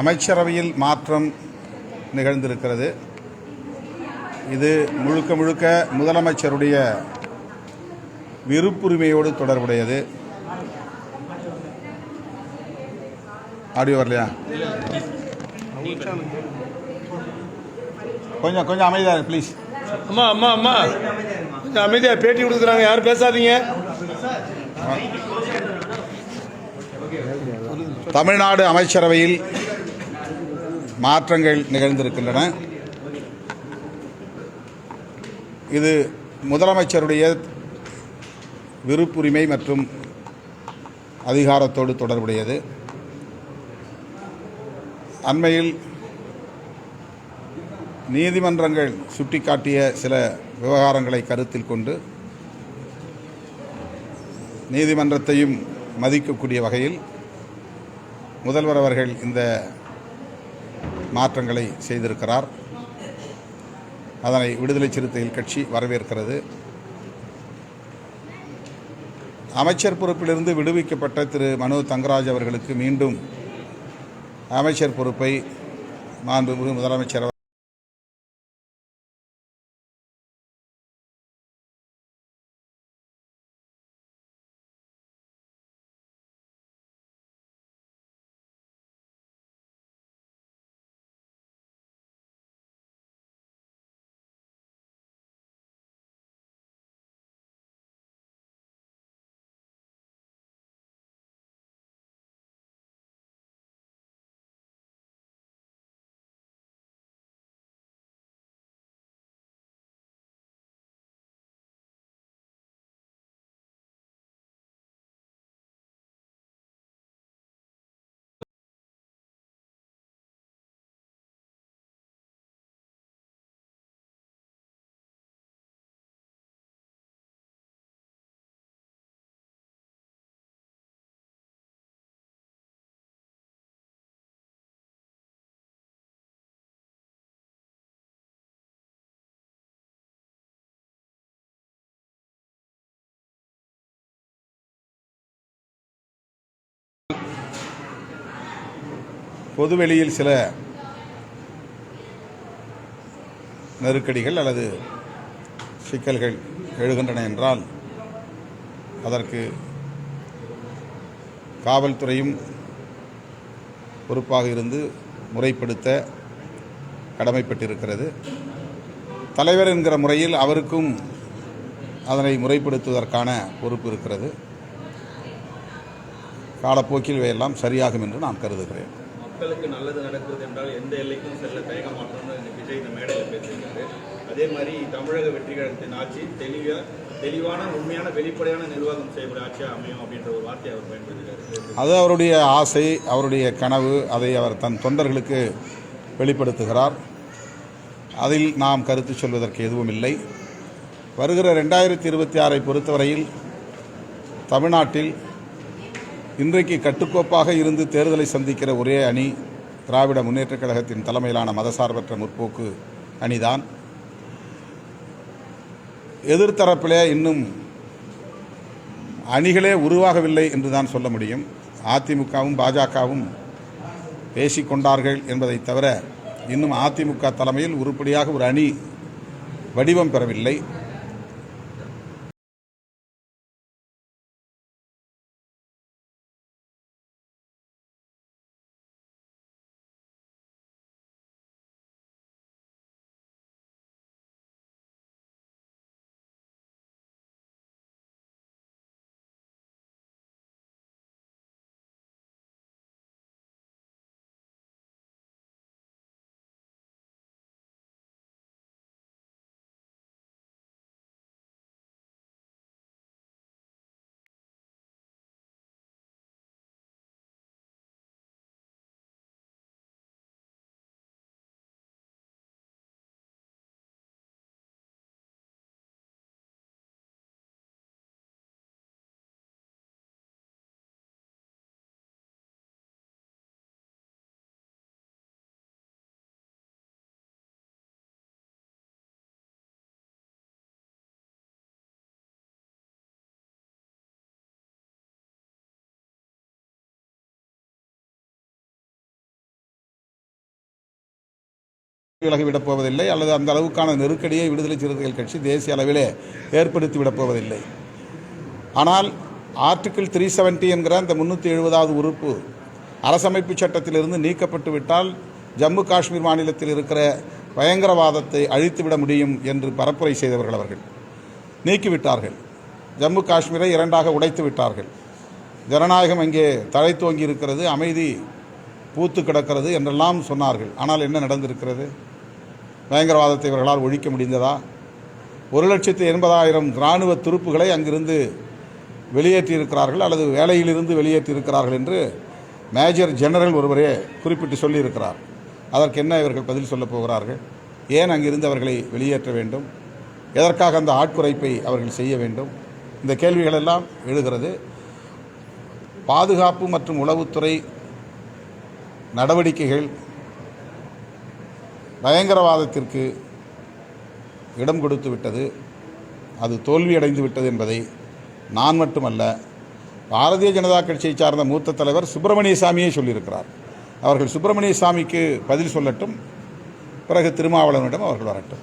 அமைச்சரவையில் மாற்றம் நிகழ்ந்திருக்கிறது. இது முழுக்க முழுக்க முதலமைச்சருடைய விருப்புரிமையோடு தொடர்புடையது. ஆடியோ வரலையா? கொஞ்சம் கொஞ்சம் அமைதியாக ப்ளீஸ் அம்மா அம்மா அம்மா. கொஞ்சம் அமைதியா பேட்டி கொடுக்குறாங்க யாரும் பேசாதீங்க. தமிழ்நாடு அமைச்சரவையில் மாற்றங்கள் நிகழ்ந்திருக்கின்றன. இது முதலமைச்சருடைய விருப்புரிமை மற்றும் அதிகாரத்தோடு தொடர்புடையது. அண்மையில் நீதிமன்றங்கள் சுட்டிக்காட்டிய சில விவகாரங்களை கருத்தில் கொண்டு நீதிமன்றத்தையும் மதிக்கக்கூடிய வகையில் முதல்வர் அவர்கள் இந்த மாற்றங்களை செய்திருக்கிறார். அதனை விடுதலை சிறுத்தைகள் கட்சி வரவேற்கிறது. அமைச்சர் பொறுப்பிலிருந்து விடுவிக்கப்பட்ட திரு. மனு தங்கராஜ் அவர்களுக்கு மீண்டும் அமைச்சர் பொறுப்பை மாண்புமிகு முதலமைச்சர் பொதுவெளியில் சில நெருக்கடிகள் அல்லது சிக்கல்கள் எழுகின்றன என்றால் அதற்கு காவல்துறையும் பொறுப்பாக இருந்து முறைப்படுத்த கடமைப்பட்டிருக்கிறது. தலைவர் என்கிற முறையில் அவருக்கும் அதனை முறைப்படுத்துவதற்கான பொறுப்பு இருக்கிறது. காலப்போக்கில் இவையெல்லாம் சரியாகும் என்று நான் கருதுகிறேன். மக்களுக்கு நல்லது நடக்குது என்றால் எந்த எல்லைக்கும் செல்ல தயங்க மாட்டோம்னு விஜய் இந்த மேடையில் பேசியிருக்காரு. அதே மாதிரி தமிழக வெற்றி கழகத்தின் ஆட்சி தெளிவாக தெளிவான உண்மையான வெளிப்படையான நிர்வாகம் செய்யக்கூடிய ஆட்சியாக அமையும் அப்படின்ற ஒரு வார்த்தையை அவர் பயன்படுத்துகிறார் அது அவருடைய ஆசை அவருடைய கனவு அதை அவர் தன் தொண்டர்களுக்கு வெளிப்படுத்துகிறார். அதில் நாம் கருத்து சொல்வதற்கு எதுவும் இல்லை. வருகிற ரெண்டாயிரத்தி இருபத்தி ஆறை பொறுத்தவரையில் தமிழ்நாட்டில் இன்றைக்கு கட்டுக்கோப்பாக இருந்து தேர்தலை சந்திக்கிற ஒரே அணி திராவிட முன்னேற்றக் கழகத்தின் தலைமையிலான மதசார்பற்ற முற்போக்கு அணிதான். எதிர்த்தரப்பிலே இன்னும் அணிகளே உருவாகவில்லை என்று தான் சொல்ல முடியும். அதிமுகவும் பாஜகவும் பேசிக்கொண்டார்கள் என்பதை தவிர இன்னும் அதிமுக தலைமையில் உருப்படியாக ஒரு அணி வடிவம் பெறவில்லை. விலகிவிடப் போவதில்லை அல்லது அந்த அளவுக்கான நெருக்கடியை விடுதலை சிறுத்தைகள் கட்சி தேசிய அளவிலே ஏற்படுத்தி விடப் போவதில்லை. ஆனால் ஆர்டிக்கிள் த்ரீ செவன்ட்டி என்கிற அந்த முந்நூற்றி எழுபதாவது உறுப்பு அரசமைப்பு சட்டத்திலிருந்து நீக்கப்பட்டு விட்டால் ஜம்மு காஷ்மீர் மாநிலத்தில் இருக்கிற பயங்கரவாதத்தை அழித்துவிட முடியும் என்று பரப்புரை செய்தவர்கள் அவர்கள். நீக்கிவிட்டார்கள். ஜம்மு காஷ்மீரை இரண்டாக உடைத்து விட்டார்கள். ஜனநாயகம் அங்கே தழைத்தோங்கி இருக்கிறது அமைதி பூத்து கிடக்கிறது என்றெல்லாம் சொன்னார்கள். ஆனால் என்ன நடந்திருக்கிறது? பயங்கரவாதத்தை இவர்களால் ஒழிக்க முடிந்ததா? ஒரு லட்சத்து எண்பதாயிரம் இராணுவ துருப்புகளை அங்கிருந்து வெளியேற்றியிருக்கிறார்கள் அல்லது வேலையிலிருந்து வெளியேற்றியிருக்கிறார்கள் என்று மேஜர் ஜெனரல் ஒருவரே குறிப்பிட்டு சொல்லியிருக்கிறார். அதற்கு என்ன இவர்கள் பதில் சொல்லப் போகிறார்கள்? ஏன் அங்கிருந்து அவர்களை வெளியேற்ற வேண்டும்? எதற்காக அந்த ஆட்குறைப்பை அவர்கள் செய்ய வேண்டும்? இந்த கேள்விகளெல்லாம் எழுகிறது. பாதுகாப்பு மற்றும் உளவுத்துறை நடவடிக்கைகள் பயங்கரவாதத்திற்கு இடம் கொடுத்து விட்டது. அது தோல்வியடைந்து விட்டது என்பதை நான் மட்டுமல்ல பாரதிய ஜனதா கட்சியை சார்ந்த மூத்த தலைவர் சுப்பிரமணிய சாமியே சொல்லியிருக்கிறார். அவர்கள் சுப்பிரமணிய சாமிக்கு பதில் சொல்லட்டும் பிறகு திருமாவளவனிடம் அவர்கள் வரட்டும்.